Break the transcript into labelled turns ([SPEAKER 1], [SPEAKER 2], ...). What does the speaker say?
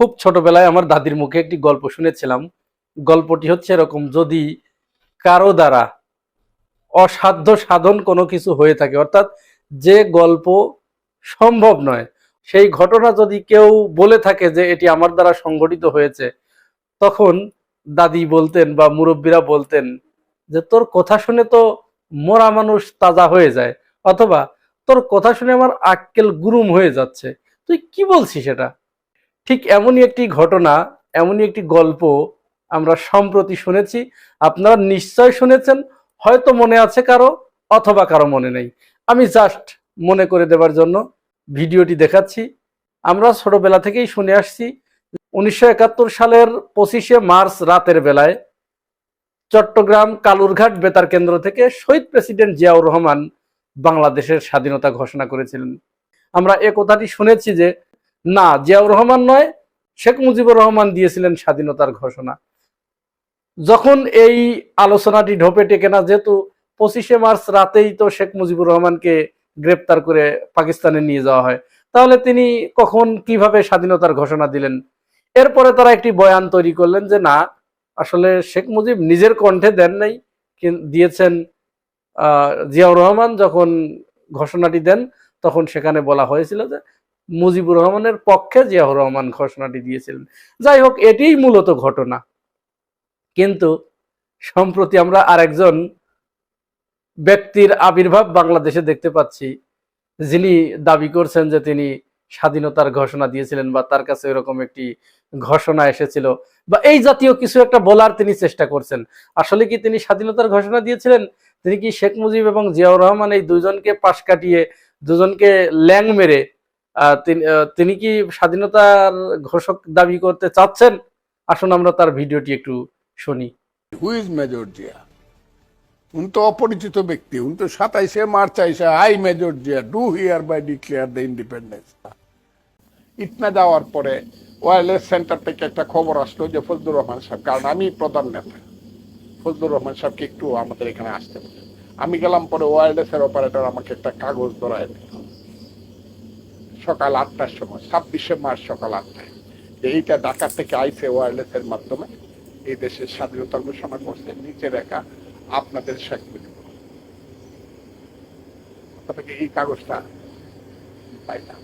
[SPEAKER 1] খুব ছোটবেলায় আমার দাদির মুখে একটি গল্প শুনেছিলাম। গল্পটি হচ্ছে এরকম, যদি কারও দ্বারা অসাধ্য সাধন কোনো কিছু হয়ে থাকে, অর্থাৎ যে গল্প সম্ভব নয়, সেই ঘটনা যদি কেউ বলে থাকে যে এটি আমার দ্বারা সংঘটিত হয়েছে, তখন দাদি বলতেন বা মুরব্বীরা বলতেন যে, তোর কথা শুনে তো মরা মানুষ তাজা হয়ে যায়, অথবা তোর কথা শুনে আমার আক্কেল গুরুম হয়ে যাচ্ছে। তুই কি বলছিস এটা? ঠিক এমনই একটি ঘটনা, এমনই একটি গল্প আমরা সম্প্রতি শুনেছি। আপনারা নিশ্চয় শুনেছেন, হয়তো মনে আছে কারও, অথবা কারও মনে নেই। আমি জাস্ট মনে করে দেবার জন্য ভিডিওটি দেখাচ্ছি। আমরা ছোটবেলা থেকেই শুনে আসছি, উনিশশো একাত্তর সালের পঁচিশে মার্চ রাতের বেলায় চট্টগ্রাম কালুরঘাট বেতার কেন্দ্র থেকে শহীদ প্রেসিডেন্ট জিয়াউর রহমান বাংলাদেশের স্বাধীনতা ঘোষণা করেছিলেন। আমরা এ কথাটি শুনেছি যে না, জিয়াউর রহমান নয়, শেখ মুজিবুর রহমান দিয়েছিলেন স্বাধীনতার ঘোষণা। যখন এই আলোচনাটি ঢোপে টেকে না, যেহেতু পঁচিশে মার্চ রাতেই তো শেখ মুজিবুর রহমানকে গ্রেপ্তার করে পাকিস্তানে নিয়ে যাওয়া হয়, তাহলে তিনি কখন কীভাবে স্বাধীনতার ঘোষণা দিলেন? এরপরে তারা একটি বয়ান তৈরি করলেন যে, না, আসলে শেখ মুজিব নিজের কণ্ঠে দেন নাই দিয়েছেন জিয়াউর রহমান যখন ঘোষণাটি দেন, তখন সেখানে বলা হয়েছিল যে মুজিবুর রহমানের পক্ষে জিয়াউর রহমান ঘোষণাটি দিয়েছিলেন। যাই হোক, এটিই মূলত ঘটনা। কিন্তু সম্প্রতি আমরা আরেকজন ব্যক্তির আবির্ভাব বাংলাদেশে দেখতে পাচ্ছি, যিনি দাবি করছেন যে তিনি স্বাধীনতার ঘোষণা দিয়েছিলেন বা তার কাছে এরকম একটি ঘোষণা এসেছিল বা এই জাতীয় কিছু একটা বলার তিনি চেষ্টা করছেন। আসলে কি তিনি স্বাধীনতার ঘোষণা দিয়েছিলেন? তিনি কি শেখ মুজিব এবং জিয়াউর রহমান এই দুজনকে পাশ কাটিয়ে, দুজনকে ল্যাং মেরে তিনি কি স্বাধীনতার ঘোষক দাবি করতে চাচ্ছেন? আসুন আমরা তার ভিডিওটি একটু শুনি।
[SPEAKER 2] হু ইজ মেজর জিয়া উনি তো অপরিচিত ব্যক্তি, উনি তো সাতাইশে মার্চ আইসে, I Major Zia do hereby declare the independence Itna যাওয়ার পরে ওয়ারলেস সেন্টার থেকে একটা খবর আসলো যে ফজলুর রহমান সাহেব, কারণ আমি প্রধান নেতা। ফজলুর রহমান সাহেবকে একটু আমাদের এখানে আসতে আমি গেলাম পরে ওয়ারলেস এর অপারেটর আমাকে একটা কাগজ ধরায় দিল। সকাল আটটার সময়, ছাব্বিশে মার্চ সকাল আটটায়। এইটা ঢাকা থেকে আইসে ওয়ারলেস এর মাধ্যমে এই দেশের স্বাধীনতা ঘোষণা করছে, নিচে রেখা আপনাদের শেখ এই কাগজটা পাইলাম।